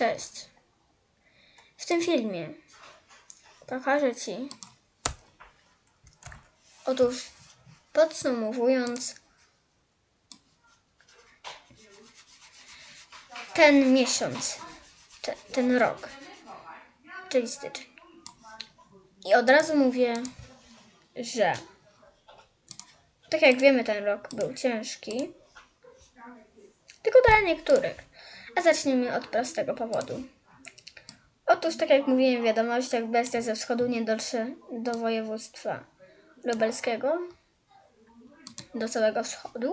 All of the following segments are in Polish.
Cześć. W tym filmie pokażę Ci, otóż podsumowując ten miesiąc, te, ten rok, czyli styczeń. I od razu mówię, że tak jak wiemy, ten rok był ciężki, tylko dla niektórych. Zacznijmy od prostego powodu. Otóż, tak jak mówiłem w wiadomościach, bestia ze wschodu nie dotrze do województwa lubelskiego, do całego wschodu,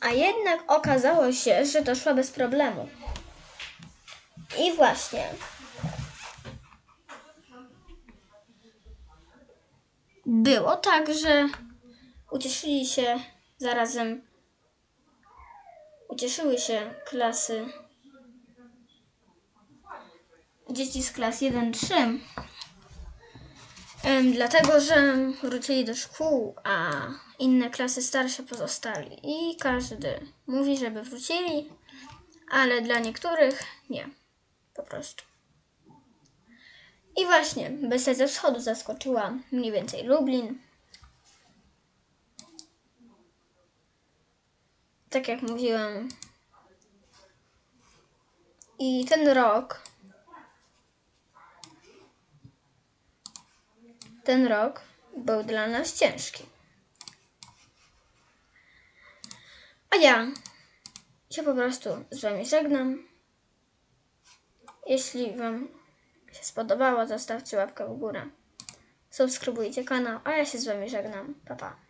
a jednak okazało się, że doszła bez problemu. I właśnie było tak, że ucieszyli się zarazem ucieszyły się klasy dzieci z klas 1-3, em, dlatego że wrócili do szkół, a inne klasy starsze pozostali. I każdy mówi, żeby wrócili, ale dla niektórych nie. Po prostu. I właśnie, bestia ze wschodu zaskoczyła mniej więcej Lublin. Tak jak mówiłem. I ten rok, ten rok był dla nas ciężki. A ja się po prostu z Wami żegnam. Jeśli Wam się spodobało, zostawcie łapkę w górę. Subskrybujcie kanał, a ja się z Wami żegnam. Pa, pa.